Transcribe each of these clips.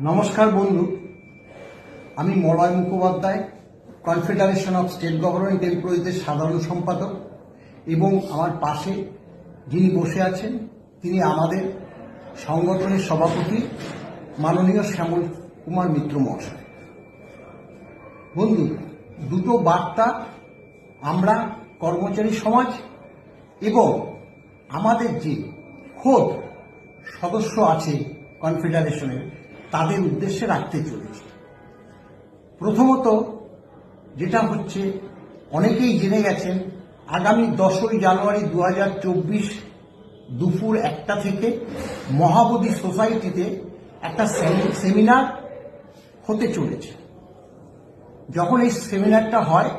নমস্কার বন্ধু। আমি Malay Mukhopadhyay confederation of state government এমপ্লয়িজের সাধারণ সম্পাদক এবং আমার পাশে যিনি বসে আছেন, তিনি আমাদের সংগঠনের সভাপতি মাননীয় শ্যামল কুমার মিত্র মহাশয়। বন্ধু, দুটো বার্তা আমরা কর্মচারী সমাজ এবং আমাদের যে খোদ সদস্য আছে কনফেডারেশনের তাদের উদ্দেশ্যে রাখতে চলেছি। প্রথমত যেটা হচ্ছে, অনেকেই জেনে গেছেন, আগামী দশই জানুয়ারি দু হাজার চব্বিশ দুপুর একটা থেকে মহাবোধি সোসাইটিতে একটা সেমি- সেমিনার হতে চলেছে। যখন এই সেমিনারটা হয়,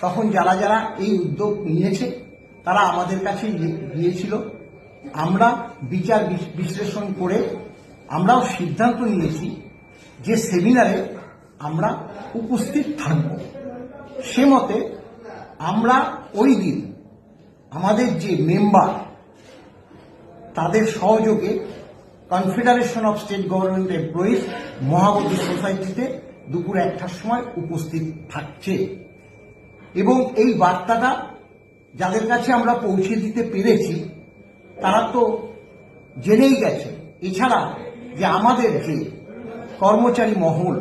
তখন যারা যারা এই উদ্যোগ নিয়েছে, তারা আমাদের কাছে গিয়েছিল। আমরা বিচার বিশ- বিশ্লেষণ করে আমরাও সিদ্ধান্ত নিয়েছি যে সেমিনারে আমরা উপস্থিত থাকব। সে মতে আমরা ওই দিন আমাদের যে মেম্বার, তাদের সহযোগে confederation of state government employees মহাবতী সোসাইটিতে দুপুর একটার সময় উপস্থিত থাকছে। এবং এই বার্তাটা যাদের কাছে আমরা পৌঁছে দিতে পেরেছি, তারা তো জেনেই গেছে। এছাড়া যে আমাদের যে কর্মচারী মহল,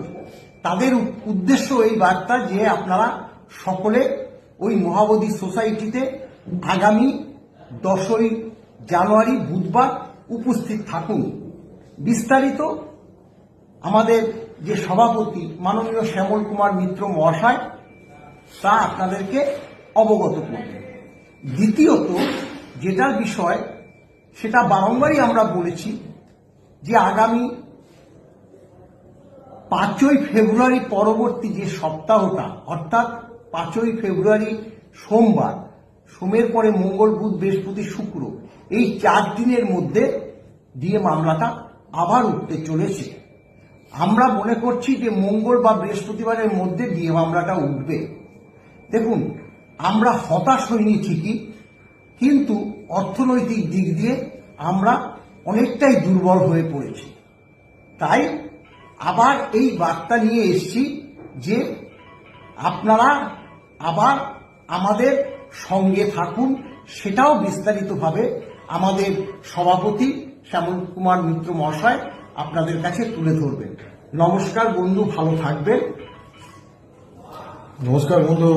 তাদের উদ্দেশ্য এই বার্তা যে আপনারা সকলে ওই মহাবোধি সোসাইটিতে আগামী দশই জানুয়ারি বুধবার উপস্থিত থাকুন। বিস্তারিত আমাদের যে সভাপতি মাননীয় শ্যামল কুমার মিত্র মহাশয়, তা আপনাদেরকে অবগত করবে। দ্বিতীয়ত, যেটার বিষয়, সেটা বারংবারই আমরা বলেছি যে আগামী পাঁচই ফেব্রুয়ারি পরবর্তী যে সপ্তাহটা, অর্থাৎ পাঁচই ফেব্রুয়ারি সোমবার, সোমের পরে মঙ্গল, বুধ, বৃহস্পতি, শুক্র, এই চার দিনের মধ্যে দিয়ে মামলাটা আবার উঠতে চলেছে। আমরা মনে করছি যে মঙ্গল বা বৃহস্পতিবারের মধ্যে দিয়ে মামলাটা উঠবে। দেখুন, আমরা হতাশ হইনি ঠিকই, কিন্তু অর্থনৈতিক দিক দিয়ে আমরা অনেকটাই দুর্বল হয়ে পড়েছি। তাই আবার এই বার্তা নিয়ে এসছি যে আপনারা আবার আমাদের সঙ্গে থাকুন, সেটাও বিস্তারিতভাবে আমাদের সভাপতি শ্যামল কুমার মিত্র মহাশয় আপনাদের কাছে তুলে ধরবেন। নমস্কার বন্ধু, ভালো থাকবেন। নমস্কার বন্ধু।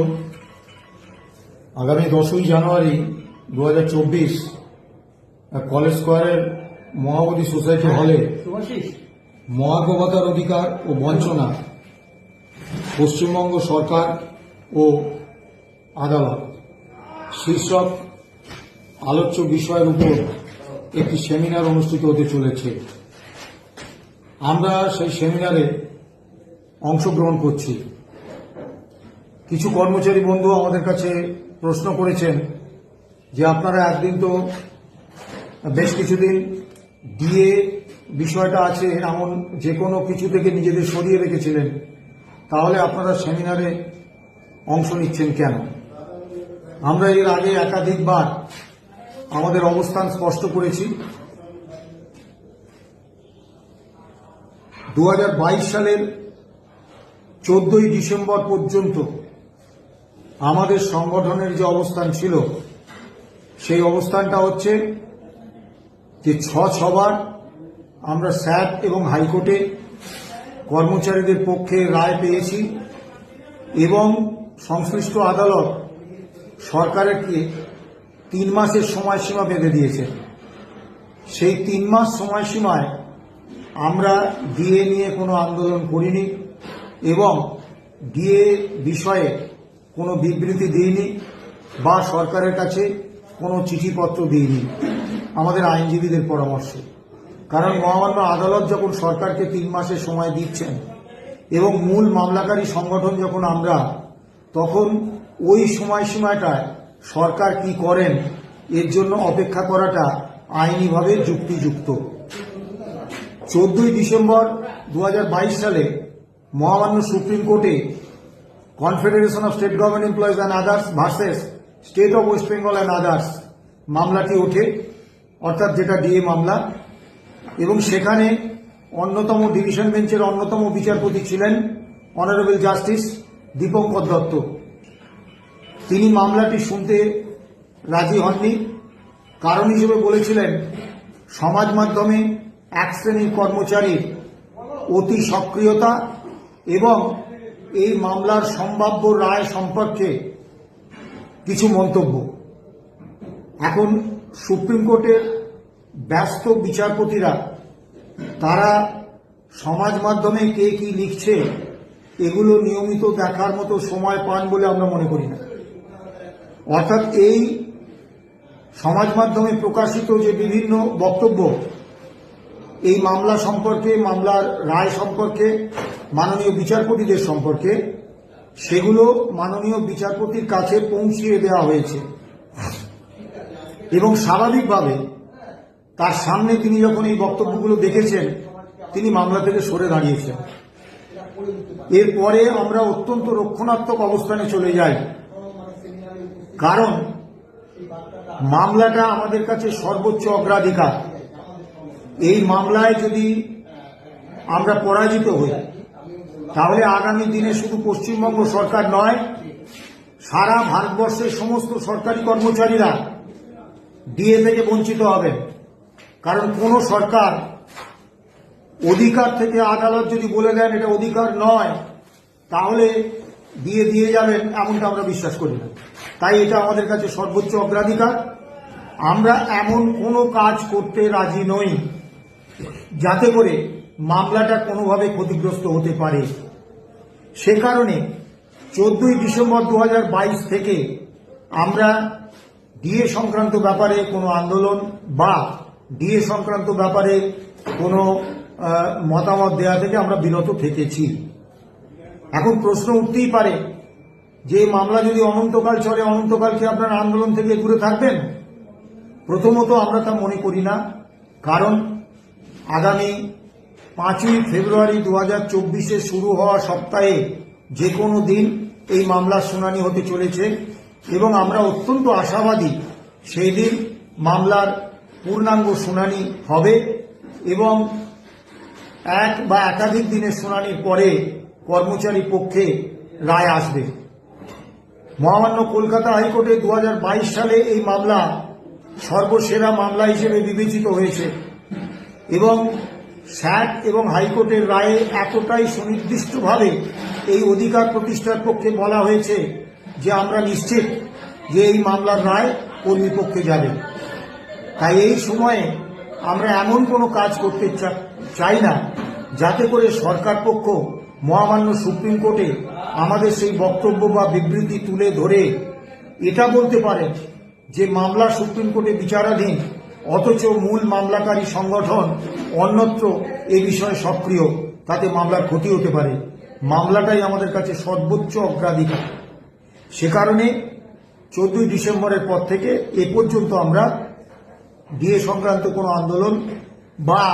আগামী দশই জানুয়ারি দু হাজার চব্বিশ, কলেজ স্কোয়ারের মহাবতী সোসাইটি হলে মহাগবতার অধিকার ও বঞ্চনা পশ্চিমবঙ্গ সরকার ও আদালত। শীর্ষক আলোচ্য বিষয়ের উপর একটি সেমিনার অনুষ্ঠিত হতে চলেছে। আমরা সেই সেমিনারে অংশগ্রহণ করছি। কিছু কর্মচারী বন্ধু আমাদের কাছে প্রশ্ন করেছেন যে আপনারা একদিন তো বেশ কিছুদিন ডিএ বিষয়টা আছে, এমন যে কোনো কিছু থেকে নিজেদের সরিয়ে রেখেছিলেন, তাহলে আপনারা সেমিনারে অংশ নিচ্ছেন কেন? আমরা এর আগে একাধিকবার আমাদের অবস্থান স্পষ্ট করেছি। দু হাজার বাইশ সালের চোদ্দই ডিসেম্বর পর্যন্ত আমাদের সংগঠনের যে অবস্থান ছিল, সেই অবস্থানটা হচ্ছে যে ছ ছবার আমরা স্যাট এবং হাইকোর্টে কর্মচারীদের পক্ষে রায় পেয়েছি এবং সংশ্লিষ্ট আদালত সরকারকে তিন মাসের সময়সীমা বেঁধে দিয়েছে। সেই তিন মাস সময়সীমায় আমরা ডিএ নিয়ে কোনো আন্দোলন করিনি এবং ডিএ বিষয়ে কোনো বিবৃতি দিইনি বা সরকারের কাছে কোনো চিঠিপত্র দিইনি। আমাদের আইনজীবীদের পরামর্শ। কারণ মহামান্য আদালত যখন সরকারকে তিন মাসের সময় দিচ্ছেন এবং মূল মামলাকারী সংগঠন যখন আমরা, তখন ওই সময়সীমাটায় সরকার কি করেন, এর জন্য অপেক্ষা করাটা আইনিভাবে যুক্তিযুক্ত। চোদ্দই ডিসেম্বর দু হাজার বাইশ সালে মহামান্য সুপ্রিম কোর্টে confederation of state government employees and others versus state of West Bengal and others মামলাটি ওঠে। অর্থাৎ যেটা ডিএ মামলা, এবং সেখানে অন্যতম ডিভিশন বেঞ্চের অন্যতম বিচারপতি ছিলেন অনারেবল জাস্টিস দীপঙ্কর দত্ত তিনি মামলাটি শুনতে রাজি হননি। কারণ হিসেবে বলেছিলেন, সমাজ মাধ্যমে এক শ্রেণির কর্মচারীর অতি সক্রিয়তা এবং এই মামলার সম্ভাব্য রায় সম্পর্কে কিছু মন্তব্য। এখন সুপ্রিম কোর্টের ব্যস্ত বিচারপতিরা, তারা সমাজ মাধ্যমে কে কি লিখছে, এগুলো নিয়মিত দেখার মতো সময় পান বলে আমরা মনে করি না। অর্থাৎ এই সমাজ মাধ্যমে প্রকাশিত যে বিভিন্ন বক্তব্য, এই মামলা সম্পর্কে, মামলার রায় সম্পর্কে, মাননীয় বিচারপতিদের সম্পর্কে, সেগুলো মাননীয় বিচারপতির কাছে পৌঁছিয়ে দেওয়া হয়েছে। এবং স্বাভাবিকভাবে তার সামনে তিনি যখন এই বক্তব্যগুলো দেখেছেন, তিনি মামলা থেকে সরে দাঁড়িয়েছেন। এরপরে আমরা অত্যন্ত রক্ষণাত্মক অবস্থানে চলে যাই। কারণ মামলাটা আমাদের কাছে সর্বোচ্চ অগ্রাধিকার। এই মামলায় যদি আমরা পরাজিত হই, তাহলে আগামী দিনে শুধু পশ্চিমবঙ্গ সরকার নয়, সারা ভারতবর্ষের সমস্ত সরকারি কর্মচারীরা ডিএ থেকে বঞ্চিত হবেন কারণ কোন সরকার অধিকার থেকে আদালত যদি বলে দেন এটা অধিকার নয়, তাহলে দিয়ে দিয়ে যাবেন এমনটা আমরা বিশ্বাস করি না। তাই এটা আমাদের কাছে সর্বোচ্চ অগ্রাধিকার। আমরা এমন কোনো কাজ করতে রাজি নই যাতে করে মামলাটা কোনোভাবে ক্ষতিগ্রস্ত হতে পারে। সে কারণে চোদ্দই ডিসেম্বর দু হাজার বাইশ থেকে আমরা ডিএ সংক্রান্ত ব্যাপারে কোনো আন্দোলন বা ডিএ সংক্রান্ত ব্যাপারে কোনো মতামত দেওয়া থেকে আমরা বিরত থেকেছি। এখন প্রশ্ন উঠতেই পারে যে মামলা যদি অনন্তকাল চলে অনন্তকাল কি আপনারা আন্দোলন থেকে দূরে থাকবেন? প্রথমত আমরা তা মনে করি না, কারণ আগামী পাঁচই ফেব্রুয়ারি দু হাজার চব্বিশে শুরু হওয়া সপ্তাহে যে কোনো দিন এই মামলার শুনানি হতে চলেছে। এবং আমরা অত্যন্ত আশাবাদী সেই দিন মামলার পূর্ণাঙ্গ শুনানি হবে এবং এক বা একাধিক দিনের শুনানির পরে কর্মচারী পক্ষে রায় আসবে। মহামান্য কলকাতা হাইকোর্টে দু হাজার বাইশ সালে এই মামলা সর্বসেরা মামলা হিসেবে বিবেচিত হয়েছে এবং স্যাট এবং হাইকোর্টের রায়ে এতটাই সুনির্দিষ্টভাবে এই অধিকার প্রতিষ্ঠার পক্ষে বলা হয়েছে যে আমরা নিশ্চিত যে এই মামলার রায় কর্মী পক্ষে যাবে। তাই এই সময়ে আমরা এমন কোনো কাজ করতে চাই না, যাতে করে সরকার পক্ষ, মহামান্য সুপ্রিম কোর্টে আমাদের সেই বক্তব্য বা বিবৃতি তুলে ধরে এটা বলতে পারে যে মামলা সুপ্রিম কোর্টে বিচারাধীন, অথচ মূল মামলাকারী সংগঠন অন্যত্র এ বিষয়ে সক্রিয়, তাতে মামলার ক্ষতি হতে পারে। মামলাটাই আমাদের কাছে সর্বোচ্চ অগ্রাধিকার। সে কারণে চোদ্দই ডিসেম্বরের পর থেকে এ পর্যন্ত আমরা ডিএ সংক্রান্ত কোনো আন্দোলন বা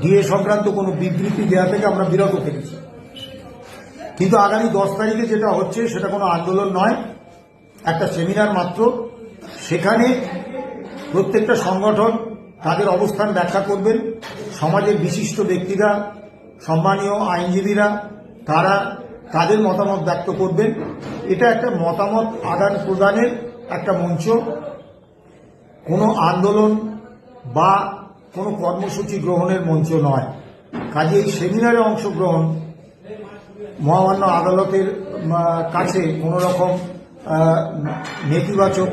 ডিএ সংক্রান্ত কোনো বিবৃতি দেওয়া থেকে আমরা বিরত থেকেছি। কিন্তু আগামী দশ তারিখে যেটা হচ্ছে সেটা কোনো আন্দোলন নয়, একটা সেমিনার মাত্র। সেখানে প্রত্যেকটা সংগঠন তাদের অবস্থান ব্যাখ্যা করবেন। সমাজের বিশিষ্ট ব্যক্তিরা, সম্মানীয় আইনজীবীরা, তারা তাদের মতামত ব্যক্ত করবেন। এটা একটা মতামত আদান প্রদানের একটা মঞ্চ। কোনো আন্দোলন বা কোনো কর্মসূচি গ্রহণের মঞ্চ নয়। কাজে এই সেমিনারে অংশগ্রহণ মহামান্য আদালতের কাছে কোনো রকম নেতিবাচক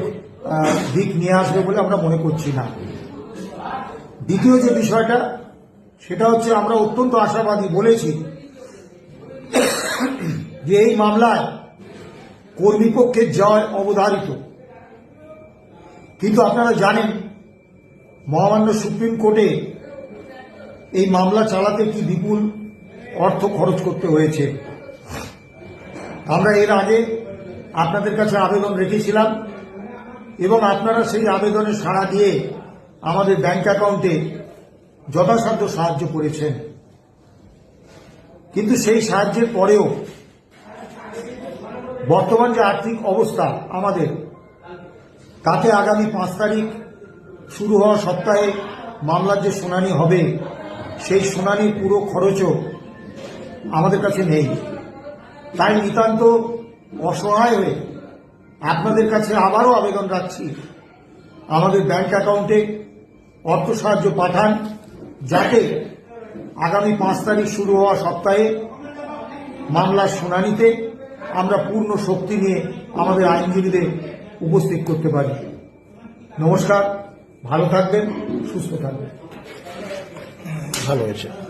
দিক নিয়ে আসবে বলে আমরা মনে করছি না। দ্বিতীয় যে বিষয়টা, সেটা হচ্ছে আমরা অত্যন্ত আশাবাদী বলেছি যে এই মামলায় কর্মীপক্ষের জয় অবধারিত। কিন্তু আপনারা জানেন, মহামান্য সুপ্রিম কোর্টে এই মামলা চালাতে কি বিপুল অর্থ খরচ করতে হয়েছে? আমরা এর আগে আপনাদের কাছে আবেদন রেখেছিলাম এবং আপনারা সেই আবেদনে সাড়া দিয়ে আমাদের ব্যাংক অ্যাকাউন্টে যথাসাধ্য সাহায্য করেছেন। কিন্তু সেই সাহায্যের পরেও বর্তমান যে আর্থিক অবস্থা আমাদের, তাতে আগামী পাঁচ তারিখ শুরু হওয়া সপ্তাহে মামলার যে শুনানি হবে, সেই শুনানির পুরো খরচও আমাদের কাছে নেই। তাই নিতান্ত অসহায় হয়ে আপনাদের কাছে আবারও আবেদন রাখছি, আমাদের ব্যাংক অ্যাকাউন্টে অর্থ সাহায্য পাঠান, যাতে আগামী পাঁচ তারিখ শুরু হওয়া সপ্তাহে মামলার শুনানিতে আমরা পূর্ণ শক্তি নিয়ে আমাদের আইনজীবীদের উপস্থিত করতে পারি। নমস্কার, ভালো থাকবেন, সুস্থ থাকবেন। ভালো হয়েছে।